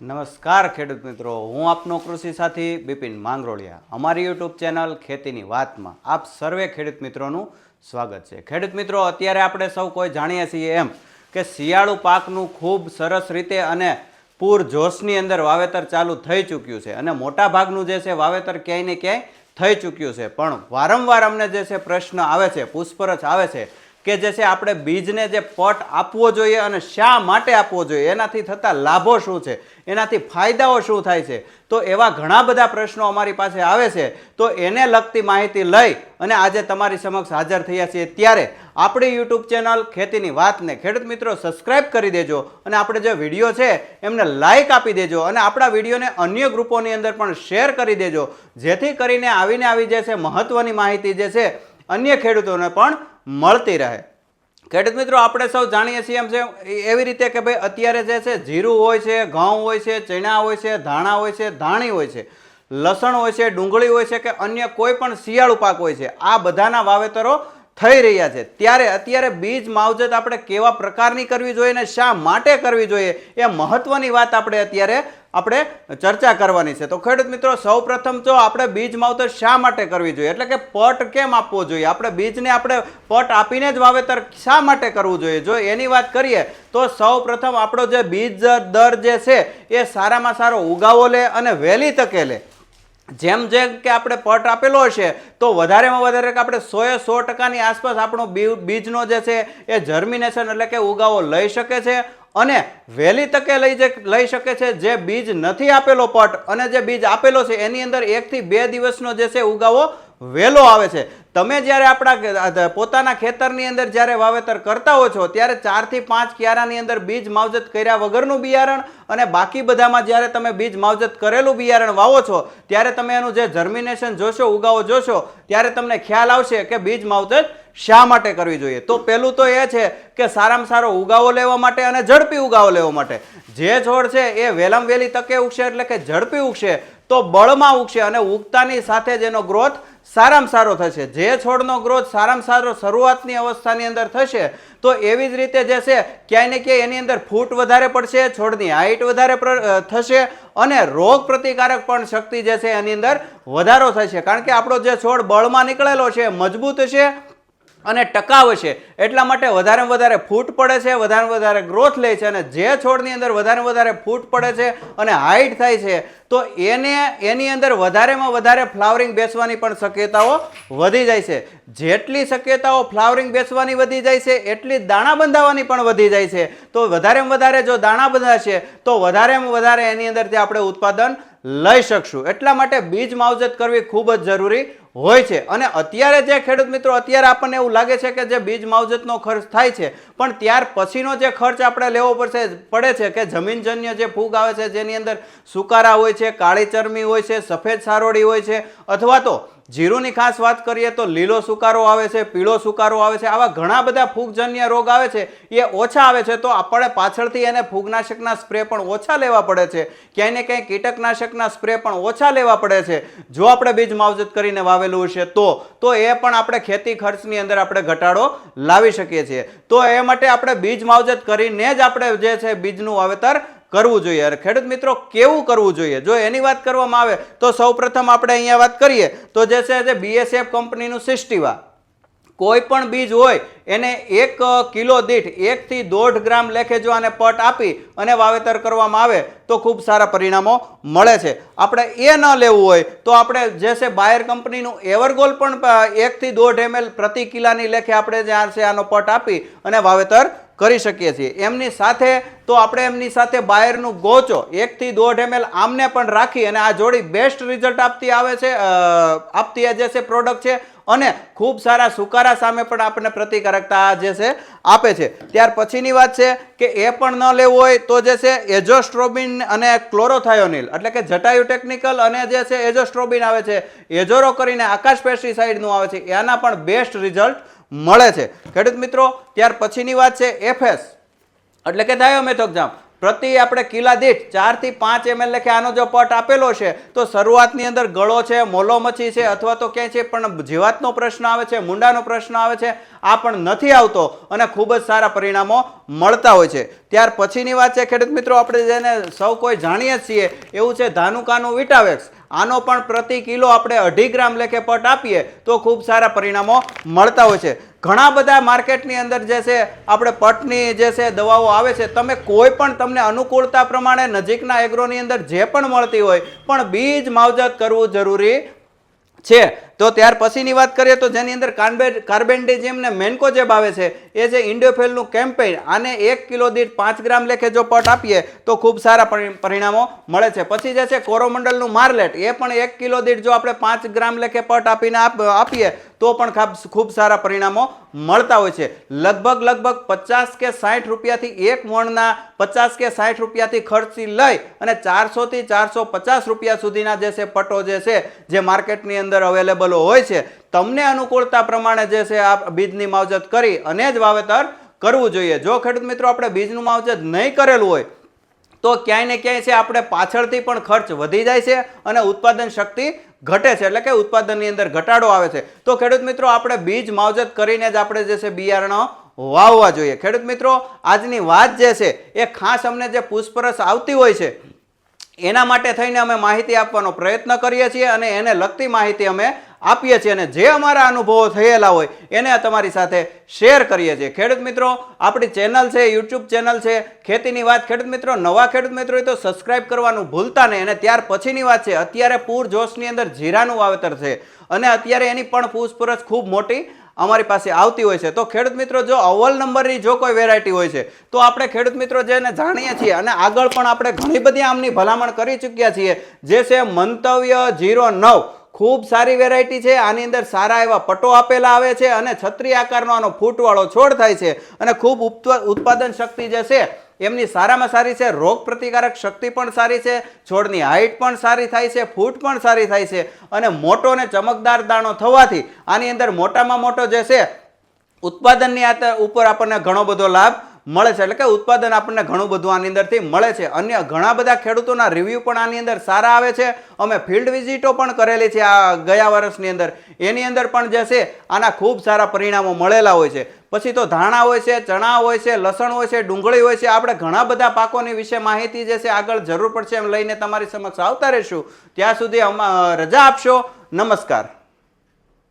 નમસ્કાર ખેડૂત મિત્રો. હું આપનો કૃષિ સાથી બિપિન માંગરોળિયા. અમારી યુટ્યુબ ચેનલ ખેતીની વાતમાં આપ સર્વે ખેડૂત મિત્રોનું સ્વાગત છે. ખેડૂત મિત્રો, અત્યારે આપણે સૌ કોઈ જાણીએ છીએ એમ કે શિયાળુ પાકનું ખૂબ સરસ રીતે અને પૂર જોશની અંદર વાવેતર ચાલુ થઈ ચૂક્યું છે અને મોટા ભાગનું જે છે વાવેતર ક્યાંય ને ક્યાંય થઈ ચૂક્યું છે. પણ વારંવાર અમને જે છે પ્રશ્ન આવે છે, પૂછપરછ આવે છે કે જે છે આપણે બીજને જે પટ આપવો જોઈએ અને શા માટે આપવો જોઈએ, એનાથી થતા લાભો શું છે, એનાથી ફાયદાઓ શું થાય છે, તો એવા ઘણા બધા પ્રશ્નો અમારી પાસે આવે છે, તો એને લગતી માહિતી લઈ અને આજે તમારી સમક્ષ હાજર થયા છીએ ત્યારે આપણી યુટ્યુબ ચેનલ ખેતીની વાતને ખેડૂત મિત્રો સબસ્ક્રાઇબ કરી દેજો અને આપણે જે વીડિયો છે એમને લાઇક આપી દેજો અને આપણા વિડીયોને અન્ય ગ્રુપોની અંદર પણ શેર કરી દેજો, જેથી કરીને આવીને આવી જે છે મહત્ત્વની માહિતી જે છે અન્ય ખેડૂતોને પણ મળતી રહે. ખેડૂત મિત્રો, આપણે સૌ જાણીએ છીએ એમ છે એવી રીતે કે ભાઈ અત્યારે જે છે, જીરું હોય છે, ઘઉં હોય છે, ચણા હોય છે, ધાણા હોય છે, ધાણી હોય છે, લસણ હોય છે, ડુંગળી હોય છે કે અન્ય કોઈ પણ શિયાળુ પાક હોય છે, આ બધાના વાવેતરો થઈ રહ્યા છે. ત્યારે અત્યારે બીજ માવજત આપણે કેવા પ્રકારની કરવી જોઈએ અને શા માટે કરવી જોઈએ એ મહત્વની વાત આપણે અત્યારે આપણે ચર્ચા કરવાની છે. તો ખેડૂત મિત્રો સૌ પ્રથમ તો આપણે બીજ માવતર શા માટે કરવી જોઈએ? એટલે કે પટ કેમ આપવો જોઈએ? આપણે બીજને આપણે પટ આપીને જ વાવેતર શા માટે કરવું જોઈએ? જો એની વાત કરીએ, તો સૌપ્રથમ આપણો જે બીજ દર જે છે, એ સારામાં સારો ઉગાવો લે અને વહેલી તકે લે. જેમ જેમ કે આપણે પટ આપેલો હશે, તો વધારેમાં વધારે કે આપણે સોએ સો ટકાની આસપાસ આપણો બીજનો જે છે, એ જર્મિનેશન એટલે કે ઉગાવો લઈ શકે છે. અને વહેલી તકે લઈ જે લઈ શકે છે જે બીજ નથી આપેલો પટ અને જે બીજ આપેલો છે, એની અંદર એકથી બે દિવસનો જે છે ઉગાવો વહેલો આવે છે. તમે જ્યારે આપણા પોતાના ખેતરની અંદર જ્યારે વાવેતર કરતા હો છો, ત્યારે ચારથી પાંચ ક્યારાની અંદર બીજ માવજત કર્યા વગરનું બિયારણ અને બાકી બધામાં જ્યારે તમે બીજ માવજત કરેલું બિયારણ વાવો છો, ત્યારે તમે એનું જે જર્મિનેશન જોશો, ઉગાવો જોશો, ત્યારે તમને ખ્યાલ આવશે કે બીજ માવજત શા માટે કરવી જોઈએ? તો પહેલું તો એ છે કે સારામાં સારો ઉગાવો લેવા માટે અને ઝડપી ઉગાવો લેવા માટે. જે છોડ છે એ વહેલામ વહેલી તકે ઉગશે એટલે કે ઝડપી ઉગશે, તો બળમાં ઉગશે અને ઉગતાની સાથે જ એનો ગ્રોથ સારામાં સારો થશે. જે છોડનો ગ્રોથ સારામાં સારો શરૂઆતની અવસ્થાની અંદર થશે, તો એવી જ રીતે જે છે, ક્યાંય ને ક્યાંય એની અંદર ફૂટ વધારે પડશે, છોડની હાઈટ વધારે થશે અને રોગ પ્રતિકારક પણ શક્તિ જે છે એની અંદર વધારો થશે. કારણ કે આપણો જે છોડ બળમાં નીકળેલો છે, મજબૂત છે અને ટકાવ છે. એટલા માટે વધારે વધારે ફૂટ પડે છે, વધારે વધારે ગ્રોથ લે છે અને જે છોડની અંદર વધારે વધારે ફૂટ પડે છે અને હાઈટ થાય છે, તો એને, એની અંદર વધારેમાં વધારે ફ્લાવરિંગ બેસવાની પણ શક્યતાઓ વધી જાય છે. જેટલી શક્યતાઓ ફ્લાવરિંગ બેસવાની વધી જાય છે, એટલી દાણા બંધાવવાની પણ વધી જાય છે. તો વધારેમાં વધારે જો દાણા બંધાશે, તો વધારેમાં વધારે એની અંદરથી આપણે ઉત્પાદન લઈ શકશું. એટલા માટે બીજ માવજત કરવી ખૂબ જ જરૂરી હોય છે. અને અત્યારે જે ખેડૂત મિત્રો, અત્યારે આપણને એવું લાગે છે કે જે બીજ માવજતનો ખર્ચ થાય છે, પણ ત્યાર પછીનો જે ખર્ચ આપણે લેવો પડશે, પડે છે કે જમીનજન્ય જે ફૂગ આવે છે, જેની અંદર સુકારા હોય છે, કાળી ચરમી હોય છે, સફેદ સારોડી હોય છે, અથવા તો જીરુની ખાસ વાત કરીએ તો લીલો સુકારો આવે છે, પીળો સુકારો આવે છે, આવા ઘણા બધા ફૂગજન્ય રોગ આવે છે. એ ઓછા આવે છે તો આપણે પાછળથી એને ફૂગનાશકના સ્પ્રે પણ ઓછા લેવા પડે છે. ક્યાંય ને ક્યાંય કીટકનાશકના સ્પ્રે પણ ઓછા લેવા પડે છે. જો આપણે બીજ માવજત કરીને વાવેલું હશે તો તો એ પણ આપણે ખેતી ખર્ચની અંદર આપણે ઘટાડો લાવી શકીએ છીએ. તો એ માટે આપણે બીજ માવજત કરીને જ આપણે જે છે બીજનું વાવેતર કરવું જોઈએ. અને ખેડૂત મિત્રો, કેવું કરવું જોઈએ? જો એની વાત કરવામાં આવે, તો સૌપ્રથમ આપણે અહીંયા વાત કરીએ, તો જે છે, જે બીએસએફ કંપનીનું સિસ્ટીવા. કોઈ પણ બીજ હોય, એને એક કિલો દીઠ એકથી દોઢ ગ્રામ લેખે જો આને પટ આપી અને વાવેતર કરવામાં આવે, તો ખૂબ સારા પરિણામો મળે છે. આપણે એ ન લેવું હોય, તો આપણે જે છે, બાયર કંપનીનું એવરગોલ પણ એકથી દોઢ એમએલ પ્રતિ કિલાની લેખે આપણે જ્યાં છે, આનો પટ આપી અને વાવેતર કરી શકીએ છીએ. એમની સાથે તો આપણે એમની સાથે બાયરનું ગોચો, એકથી દોઢ એમએલ આમને પણ રાખી અને આ જોડી બેસ્ટ રિઝલ્ટ આપતી આવે છે આપતી જે છે પ્રોડક્ટ છે અને ખૂબ સારા સુકારા સામે પણ આપણને પ્રતિકારકતા જે છે આપે છે. ત્યાર પછીની વાત છે કે એ પણ ન લેવું હોય તો જે છે એજોસ્ટ્રોબિન અને ક્લોરોથાયોનિલ, એટલે કે જટાયુ ટેકનિકલ અને જે છે એજોસ્ટ્રોબિન આવે છે, એજોરો કરીને આકાશ પેસ્ટિસાઇડનું આવે છે, એના પણ બેસ્ટ રિઝલ્ટ મળે છે. ખેડૂત મિત્રો, ત્યાર પછીની વાત છે એફએસ એટલે કે ડાયોમેથોક્ઝામ પ્રતિ આપણે કિલા દીઠ ચારથી પાંચ એમએલ લખે આનો જો પટ આપેલો છે, તો શરૂઆતની અંદર ગળો છે મોલો મચ્છી છે, અથવા તો ક્યાંય છે, પણ જીવાતનો પ્રશ્ન આવે છે, મુંડાનો પ્રશ્ન આવે છે, આ પણ નથી આવતો અને ખૂબ જ સારા પરિણામો મળતા હોય છે. ત્યાર પછીની વાત છે ખેડૂત મિત્રો, આપણે જેને સૌ કોઈ જાણીએ છીએ, એવું છે ધાનુકાનું વિટાવેક્સ આનો પણ પ્રતિ કિલો આપણે અઢી ગ્રામ લેખે પટ આપીએ તો ખૂબ સારા પરિણામો મળતા હોય છે. ઘણા બધા માર્કેટની અંદર જે છે, આપણે પટની જે છે, દવાઓ આવે છે, તમે કોઈ પણ તમને અનુકૂળતા પ્રમાણે નજીકના એગ્રોની અંદર જે પણ મળતી હોય, પણ બીજ માવજત કરવું જરૂરી છે. તો ત્યાર પછીની વાત કરીએ તો જેની અંદર કાર્બે કાર્બેન્ડિઝમ ને મેન્કોજેબ આવે છે, એ છે ઇન્ડોફેલનું કેમ્પેઇન, આને એક કિલો દીઠ પાંચ ગ્રામ લેખે જો પટ આપીએ, તો ખૂબ સારા પરિ- પરિણામો મળે છે. પછી જે છે કોરોમંડલનું માર્લેટ, એ પણ એક કિલો દીઠ જો આપણે પાંચ ગ્રામ લેખે પટ આપીને આપ- આપીએ, તો પણ ખૂબ સારા પરિણામો મળતા હોય છે. લગભગ લગભગ પચાસ કે સાઠ રૂપિયાથી એક મણના પચાસ કે સાઠ રૂપિયાથી ખર્ચી લઈ અને ચારસોથી ચારસો પચાસ રૂપિયા સુધીના જે છે પટો જે છે, જે માર્કેટની અંદર અવેલેબલ હોય છે, તમને અનુકૂળતા પ્રમાણે જે છે આ બીજની માવજત કરી અને જ વાવેતર કરવું જોઈએ. જો ખેડૂત મિત્રો આપણે બીજનું માવજત નહીં કરેલું હોય, તો ક્યાંય ને ક્યાંય છે આપણે પાછળથી પણ ખર્ચ વધી જાય છે અને ઉત્પાદન શક્તિ ઘટે છે. એટલે કે ઉત્પાદનની અંદર ઘટાડો આવે છે. તો ખેડૂત મિત્રો, આપણે બીજ માવજત કરીને જ આપણે જે છે બિયારણો વાવવા જોઈએ. ખેડૂત મિત્રો, આજની વાત જે છે એ ખાસ અમને જે પૂછપરછ આવતી હોય છે, એના માટે થઈને અમે માહિતી આપવાનો પ્રયત્ન કરીએ છીએ અને એને લગતી માહિતી અમે આપીએ છીએ અને જે અમારા અનુભવો થયેલા હોય એને તમારી સાથે શેર કરીએ છીએ. ખેડૂત મિત્રો, આપણી ચેનલ છે, યુટ્યુબ ચેનલ છે, ખેતીની વાત ખેડૂત મિત્રો, નવા ખેડૂત મિત્રો તો સબસ્ક્રાઇબ કરવાનું ભૂલતા નહીં. અને ત્યાર પછીની વાત છે, અત્યારે પૂર જોશની અંદર જીરાનું વાવેતર છે. અને અત્યારે એની પણ પૂછપરછ ખૂબ મોટી અમારી પાસે આવતી હોય છે. તો ખેડૂત મિત્રો, જો અવ્વલ નંબરની જો કોઈ વેરાયટી હોય છે, તો આપણે ખેડૂત મિત્રો જેને જાણીએ છીએ અને આગળ પણ આપણે ઘણી બધી આમની ભલામણ કરી ચૂક્યા છીએ. જે છે મંતવ્ય જીરો નવ. ખૂબ સારી વેરાયટી છે. આની અંદર સારા એવા પટો આપેલા આવે છે અને છત્રી આકારનો આનો ફૂટવાળો છોડ થાય છે અને ખૂબ ઉત્પ- ઉત્પાદન શક્તિ જે છે, એમની સારામાં સારી છે. રોગ પ્રતિકારક શક્તિ પણ સારી છે. છોડની હાઇટ પણ સારી થાય છે. ફૂટ પણ સારી થાય છે. અને મોટો અને ચમકદાર દાણો થવાથી આની અંદર મોટામાં મોટો જે છે, ઉત્પાદનની ઉપર આપણને ઘણો બધો લાભ મળે છે. એટલે કે ઉત્પાદન આપણને ઘણું બધું આની અંદરથી મળે છે. અન્ય ઘણા બધા ખેડૂતોના રિવ્યૂ પણ આની અંદર સારા આવે છે. અમે ફિલ્ડ વિઝિટો પણ કરેલી છે આ ગયા વર્ષની અંદર. એની અંદર પણ જે છે, આના ખૂબ સારા પરિણામો મળેલા હોય છે. પછી તો ધાણા હોય છે, ચણા હોય છે, લસણ હોય છે, ડુંગળી હોય છે. આપણે ઘણા બધા પાકોની વિશે માહિતી જે છે, આગળ જરૂર પડશે એમ લઈને તમારી સમક્ષ આવતા રહીશું. ત્યાં સુધી અમા, રજા આપશો. નમસ્કાર.